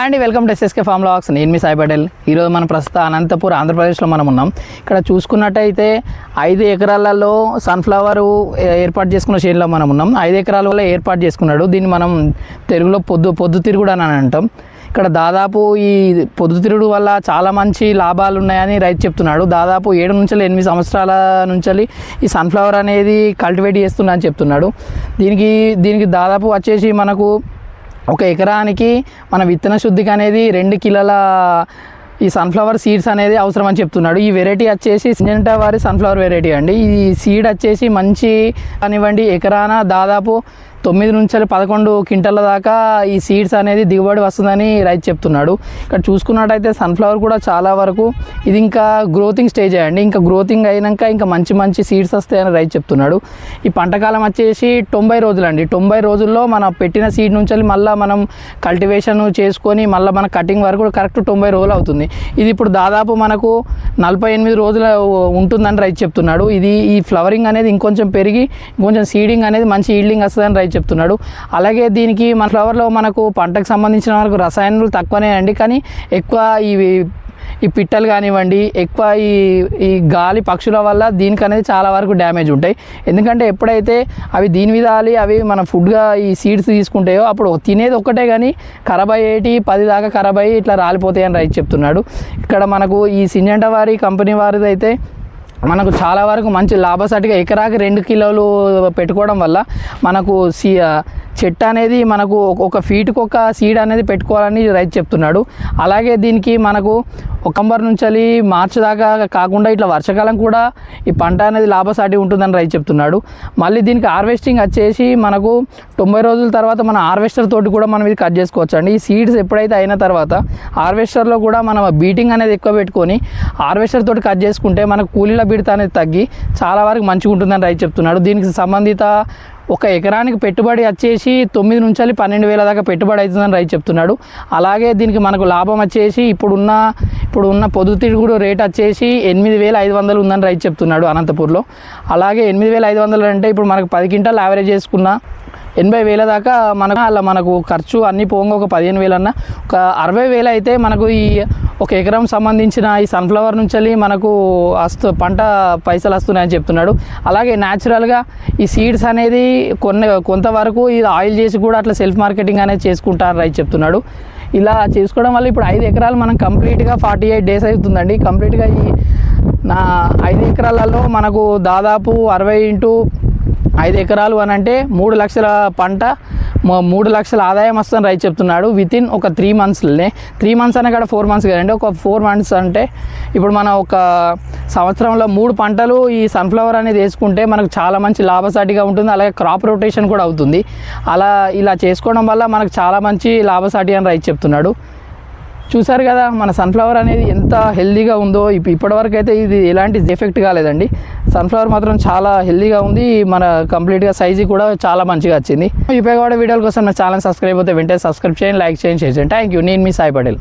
And welcome to SSK farm lakhs. నేను మీ సాయి పటేల్. ఈరోజు మనం ప్రస్తుత అనంతపూర్ ఆంధ్రప్రదేశ్లో మనం ఉన్నాం. ఇక్కడ చూసుకున్నట్టయితే ఐదు ఎకరాలలో సన్ఫ్లవర్ ఏర్పాటు చేసుకున్న షేన్లో మనం ఉన్నాం. ఐదు ఎకరాల వల్ల ఏర్పాటు చేసుకున్నాడు. దీన్ని మనం తెలుగులో పొద్దు పొద్దుతిరుగుడు అని అంటాం. ఇక్కడ దాదాపు ఈ పొద్దుతిరుగుడు వల్ల చాలా మంచి లాభాలు ఉన్నాయని రైతు చెప్తున్నాడు. దాదాపు ఏడు నుంచి ఎనిమిది సంవత్సరాల నుంచి ఈ సన్ఫ్లవర్ అనేది కల్టివేట్ చేస్తున్నా అని చెప్తున్నాడు. దీనికి దీనికి దాదాపు వచ్చేసి మనకు ఒక ఎకరానికి మన విత్తన శుద్ధికి అనేది రెండు కిలోల ఈ సన్ఫ్లవర్ సీడ్స్ అనేది అవసరం అని చెప్తున్నాడు. ఈ వెరైటీ వచ్చేసి సింజంటా వారి సన్ఫ్లవర్ వెరైటీ అండి. ఈ సీడ్ వచ్చేసి మంచి కానివ్వండి ఎకరాన దాదాపు తొమ్మిది నుంచి పదకొండు క్వింటల్ల దాకా ఈ సీడ్స్ అనేది దిగుబడి వస్తుందని రైతు చెప్తున్నాడు. ఇక్కడ చూసుకున్నట్టయితే సన్ఫ్లవర్ కూడా చాలా వరకు ఇది ఇంకా గ్రోతింగ్ స్టేజ్ అండి. ఇంకా గ్రోతింగ్ అయినాక ఇంకా మంచి మంచి సీడ్స్ వస్తాయని రైతు చెప్తున్నాడు. ఈ పంటకాలం వచ్చేసి తొంభై రోజులండి. తొంభై రోజుల్లో మన పెట్టిన సీడ్ నుంచి మళ్ళీ మనం కల్టివేషన్ చేసుకొని మళ్ళీ మన కటింగ్ వరకు కరెక్ట్ తొంభై రోజులు అవుతుంది. ఇది ఇప్పుడు దాదాపు మనకు నలభై ఎనిమిది రోజులు ఉంటుందని రైతు చెప్తున్నాడు. ఇది ఈ ఫ్లవరింగ్ అనేది ఇంకొంచెం పెరిగి ఇంకొంచెం సీడింగ్ అనేది మంచి ఈల్డింగ్ వస్తుందని రైతు చెప్తున్నాడు. అలాగే దీనికి మన ఫ్లవర్లో మనకు పంటకు సంబంధించిన వరకు రసాయనాలు తక్కువనే అండి. కానీ ఎక్కువ ఇవి ఈ పిట్టలు కానివ్వండి ఎక్కువ ఈ ఈ గాలి పక్షుల వల్ల దీనికి అనేది చాలా వరకు డ్యామేజ్ ఉంటాయి. ఎందుకంటే ఎప్పుడైతే అవి దీని విధాలి అవి మన ఫుడ్గా ఈ సీడ్స్ తీసుకుంటాయో అప్పుడు తినేది ఒక్కటే కానీ ఖరాబ్ అయ్యేటి పది దాకా ఖరాబ్ అయ్యి ఇట్లా రాలిపోతాయి అని రైతు చెప్తున్నాడు. ఇక్కడ మనకు ఈ సింజంట వారి కంపెనీ వారిది అయితే మనకు చాలా వరకు మంచి లాభసాటిగా ఎకరాకి రెండు కిలోలు పెట్టుకోవడం వల్ల మనకు సి చెట్టు అనేది మనకు ఒక- ఫీట్కి ఒక సీడ్ అనేది పెట్టుకోవాలని రైతు చెప్తున్నాడు. అలాగే దీనికి మనకు ఒకంబర్ నుంచి మార్చి దాకా కాకుండా ఇట్లా వర్షాకాలం కూడా ఈ పంట అనేది లాభసాటి ఉంటుందని రైతు చెప్తున్నాడు. మళ్ళీ దీనికి హార్వెస్టింగ్ వచ్చేసి మనకు తొంభై రోజుల తర్వాత మన హార్వెస్టర్ తోటి కూడా మనం ఇది కట్ చేసుకోవచ్చు అండి ఈ సీడ్స్ ఎప్పుడైతే అయిన తర్వాత హార్వెస్టర్లో కూడా మనం బీటింగ్ అనేది ఎక్కువ పెట్టుకొని హార్వెస్టర్ తోటి కట్ చేసుకుంటే మనకు కూలీల బిడత అనేది తగ్గి చాలా వరకు మంచిగా ఉంటుందని రైతు చెప్తున్నాడు. దీనికి సంబంధిత ఒక ఎకరానికి పెట్టుబడి వచ్చేసి తొమ్మిది నుంచి పన్నెండు వేల దాకా పెట్టుబడి అవుతుందని రైతు చెప్తున్నాడు. అలాగే దీనికి మనకు లాభం వచ్చేసి ఇప్పుడున్న ఇప్పుడున్న పొద్దుతిరుగుడు రేట్ వచ్చేసి ఎనిమిది వేల ఐదు వందలు ఉందని రైతు చెప్తున్నాడు అనంతపూర్లో. అలాగే ఎనిమిది వేల ఐదు వందలు అంటే ఇప్పుడు మనకు పది క్వింటాలు యావరేజ్ చేసుకున్న ఎనభై వేల దాకా మనకు అలా మనకు ఖర్చు అన్ని పోగా ఒక పదిహేను వేలన్నా. ఒక అరవై వేలు అయితే మనకు ఈ ఒక ఎకరం సంబంధించిన ఈ సన్ఫ్లవర్ నుంచి మనకు వస్తు పంట పైసలు వస్తున్నాయని చెప్తున్నాడు. అలాగే న్యాచురల్గా ఈ సీడ్స్ అనేది కొన్ని కొంతవరకు ఇది ఆయిల్ చేసి కూడా అట్లా సెల్ఫ్ మార్కెటింగ్ అనేది చేసుకుంటారు రైతు చెప్తున్నాడు. ఇలా చేసుకోవడం వల్ల ఇప్పుడు ఐదు ఎకరాలు మనం కంప్లీట్గా ఫార్టీ ఎయిట్ డేస్ అవుతుందండి. కంప్లీట్గా ఈ నా ఐదు ఎకరాలలో మనకు దాదాపు అరవై ఇంటూ ఐదు ఎకరాలు అని అంటే మూడు లక్షల పంట మూడు లక్షల ఆదాయం వస్తుందని రైతు చెప్తున్నాడు. విత్ ఇన్ ఒక త్రీ మంత్స్లోనే త్రీ మంత్స్ అనే కాడ ఫోర్ మంత్స్ కదండి. ఒక ఫోర్ మంత్స్ అంటే ఇప్పుడు మనం ఒక సంవత్సరంలో మూడు పంటలు ఈ సన్ఫ్లవర్ అనేది వేసుకుంటే మనకు చాలా మంచి లాభసాటిగా ఉంటుంది. అలాగే క్రాప్ రొటేషన్ కూడా అవుతుంది. అలా ఇలా చేసుకోవడం వల్ల మనకు చాలా మంచి లాభసాటి అని రైతు చెప్తున్నాడు. చూసారు కదా మన సన్ఫ్లవర్ అనేది ఎంత హెల్దీగా ఉందో. ఇప్పటి ఇప్పటివరకు అయితే ఇది ఎలాంటి ఎఫెక్ట్ కాలేదండి. సన్ఫ్లవర్ మాత్రం చాలా హెల్దీగా ఉంది. మన కంప్లీట్గా సైజు కూడా చాలా మంచిగా వచ్చింది. ఉపయోగపడే వీడియోల కోసం నా ఛానల్ సబ్స్క్రైబ్ అయితే వెంటనే సబ్స్క్రైబ్ చేయండి లైక్ చేయండి షేర్ చేయండి. థ్యాంక్ యూ నేను మీ సాయి పటేల్.